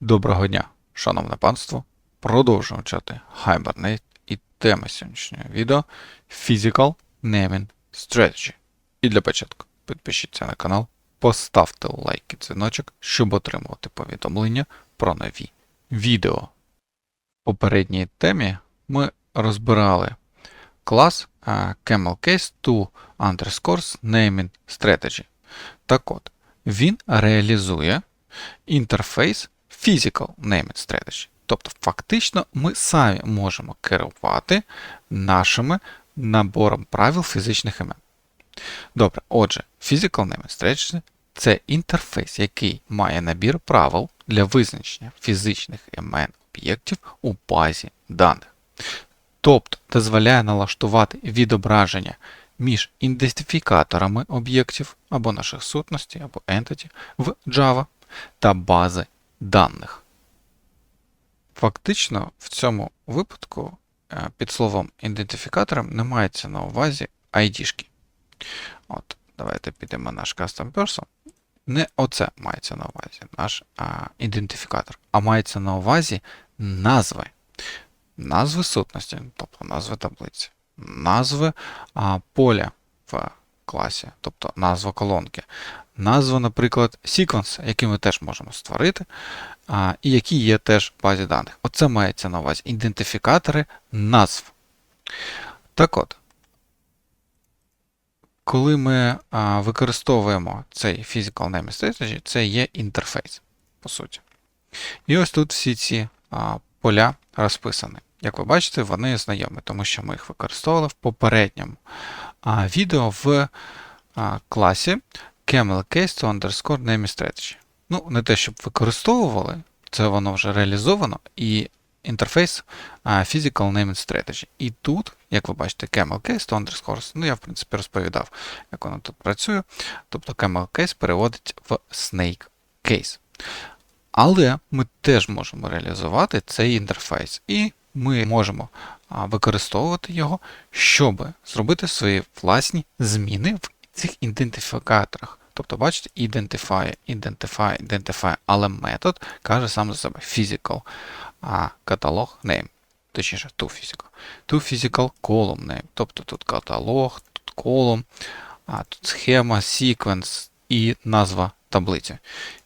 Доброго дня, шановне панство. Продовжуємо вчати Hibernate і тема сьогоднішнього відео Physical Naming Strategy. І для початку підпишіться на канал, поставте лайк і дзвіночок, щоб отримувати повідомлення про нові відео. В попередній темі ми розбирали клас а, CamelCase to underscores naming strategy. Так от, він реалізує інтерфейс Physical Naming Strategy. Тобто, фактично, ми самі можемо керувати нашими набором правил фізичних імен. Добре, отже, Physical Naming Strategy це інтерфейс, який має набір правил для визначення фізичних імен об'єктів у базі даних. Тобто дозволяє налаштувати відображення між ідентифікаторами об'єктів або наших сутностей, або entity в Java та бази даних. Фактично, в цьому випадку е, під словом ідентифікатором не мається на увазі ID-шки. От, давайте підемо наш Custom Person. Не оце мається на увазі, наш а, ідентифікатор, а мається на увазі назви. Назви сутності, тобто назви таблиці, назви а, поля в класі, тобто назва колонки, назва, наприклад, секвенс, який ми теж можемо створити, а, і які є теж в базі даних. Оце мається на увазі ідентифікатори назв. Так от, коли ми а, використовуємо цей Physical Name Strategy, це є інтерфейс, по суті. І ось тут всі ці а, поля розписані. Як ви бачите, вони знайомі, тому що ми їх використовували в попередньому а, відео в а, класі CamelCase to underscore name strategy. Ну, не те, щоб використовували, це воно вже реалізовано, і інтерфейс Physical Naming Strategy. І тут, як ви бачите, CamelCase to underscores, ну я в принципі розповідав, як воно тут працює. Тобто CamelCase переводить в Snake Case. Але ми теж можемо реалізувати цей інтерфейс. І ми можемо використовувати його, щоб зробити свої власні зміни в цих ідентифікаторах. Тобто, бачите, identify, identify, identify, але метод каже сам за себе physical а каталог name. Точніше, to physical. To physical column name. Тобто тут каталог, тут колум, а тут схема, sequence і назва таблиці.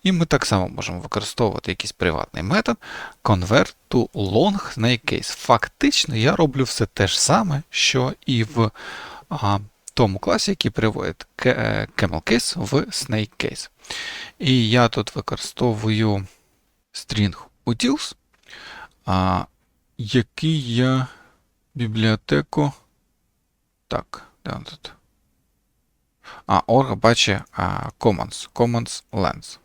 І ми так само можемо використовувати якийсь приватний метод convert to long snake case. Фактично, я роблю все те ж саме, що і в а, тому класі, який приводить camel case в snake case. І я тут використовую string utils, який я бібліотеку. Так, де він тут? А, org бачить Commons, Commons Lens.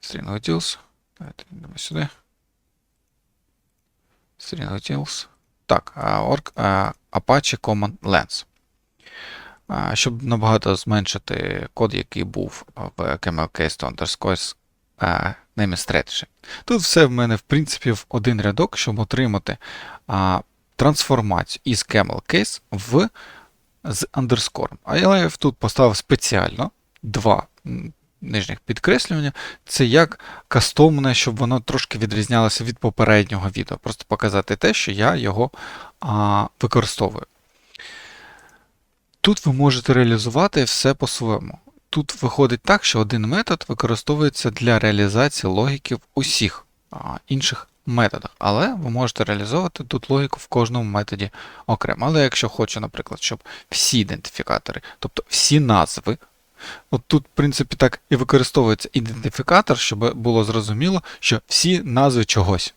String utils. Давайте йдемо сюди. String utils. Так, org Apache Common Lens. Щоб набагато зменшити код, який був в CamelCase underscores name strategy. Тут все в мене, в принципі, в один рядок, щоб отримати а, трансформацію із CamelCase в з андерскором. А я тут поставив спеціально два нижніх підкреслювання. Це як кастомне, щоб воно трошки відрізнялося від попереднього відео. Просто показати те, що я його а, використовую. Тут ви можете реалізувати все по-своєму. Тут виходить так, що один метод використовується для реалізації логіки в усіх а, інших методах, але ви можете реалізовувати тут логіку в кожному методі окремо. Але якщо хочу, наприклад, щоб всі ідентифікатори, тобто всі назви, от тут, в принципі, так і використовується ідентифікатор, щоб було зрозуміло, що всі назви чогось.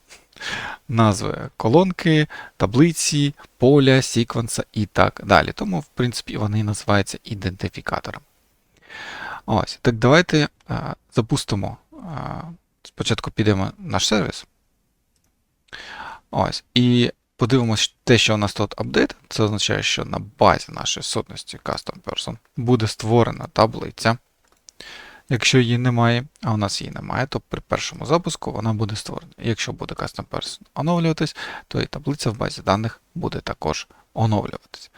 Назви колонки, таблиці, поля, секвенса і так далі. Тому, в принципі, вони називаються ідентифікатором. Ось, так давайте а, запустимо. А, спочатку підемо в наш сервіс. Ось. І подивимось те, що у нас тут апдейт. Це означає, що на базі нашої сутності Custom Person буде створена таблиця. Якщо її немає, а у нас її немає, то при першому запуску вона буде створена. Якщо буде Custom Person оновлюватись, то і таблиця в базі даних буде також оновлюватись.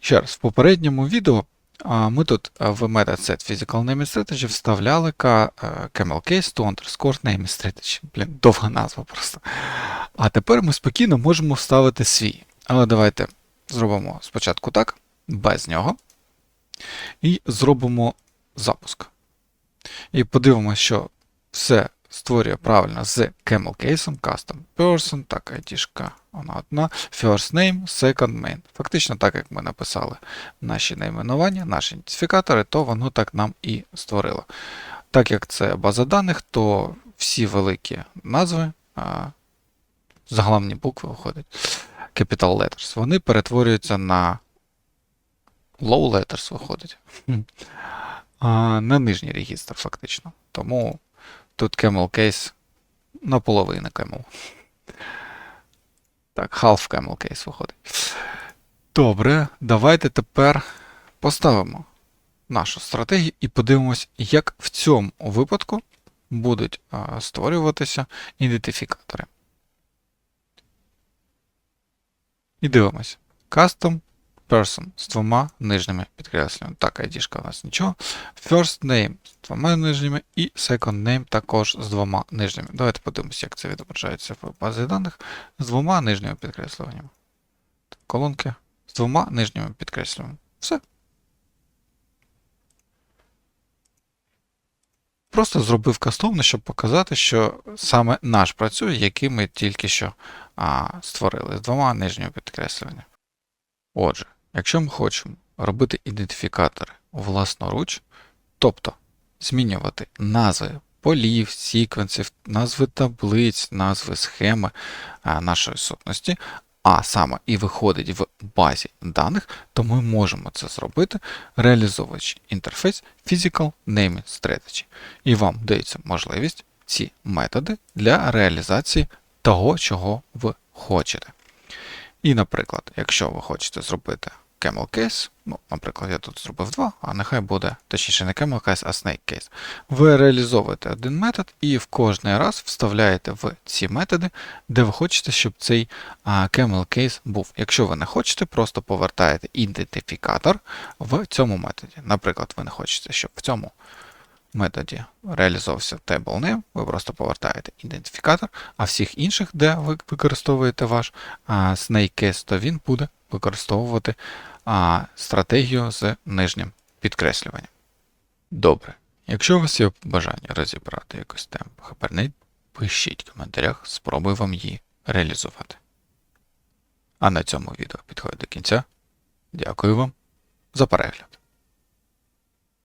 Ще раз, в попередньому відео ми тут в метод set physical name strategy вставляли е, camel case to underscore name strategy. Блін, довга назва просто. А тепер ми спокійно можемо вставити свій. Але давайте зробимо спочатку так, без нього. І зробимо запуск. І подивимося, що все створює правильно з camel case, custom person, так, ID, вона одна, first name, second main. Фактично, так як ми написали наші найменування, наші ідентифікатори, то воно так нам і створило. Так як це база даних, то всі великі назви, а, заглавні букви виходять, capital letters, вони перетворюються на low letters виходить. На нижній регістр, фактично. Тому тут camel case наполовину camel. Так, half camel case виходить. Добре, давайте тепер поставимо нашу стратегію і подивимось, як в цьому випадку будуть створюватися ідентифікатори. І дивимось. Custom person з двома нижніми підкресленнями. Так, ID у нас нічого. First name двома нижніми і second name також з двома нижніми. Давайте подивимося, як це відображається в базі даних з двома нижніми підкреслюваннями. Колонки з двома нижніми підкреслюваннями. Все. Просто зробив кастомно, щоб показати, що саме наш працює, який ми тільки що а, створили з двома нижніми підкреслюваннями. Отже, якщо ми хочемо робити ідентифікатори власноруч, тобто змінювати назви полів, секвенсів, назви таблиць, назви схеми нашої сутності, а саме і виходить в базі даних, то ми можемо це зробити, реалізовуючи інтерфейс Physical Naming Strategy. І вам дається можливість ці методи для реалізації того, чого ви хочете. І, наприклад, якщо ви хочете зробити camel case, ну, наприклад, я тут зробив два, а нехай буде, точніше, не camel case, а snake case. Ви реалізовуєте один метод і в кожний раз вставляєте в ці методи, де ви хочете, щоб цей camel case був. Якщо ви не хочете, просто повертаєте ідентифікатор в цьому методі. Наприклад, ви не хочете, щоб в цьому методі реалізовувався table name, ви просто повертаєте ідентифікатор, а всіх інших, де ви використовуєте ваш snake case, то він буде використовувати а, стратегію з нижнім підкреслюванням. Добре. Якщо у вас є бажання розібрати якусь тему Hibernate, пишіть в коментарях, спробую вам її реалізувати. А на цьому відео підходить до кінця. Дякую вам за перегляд.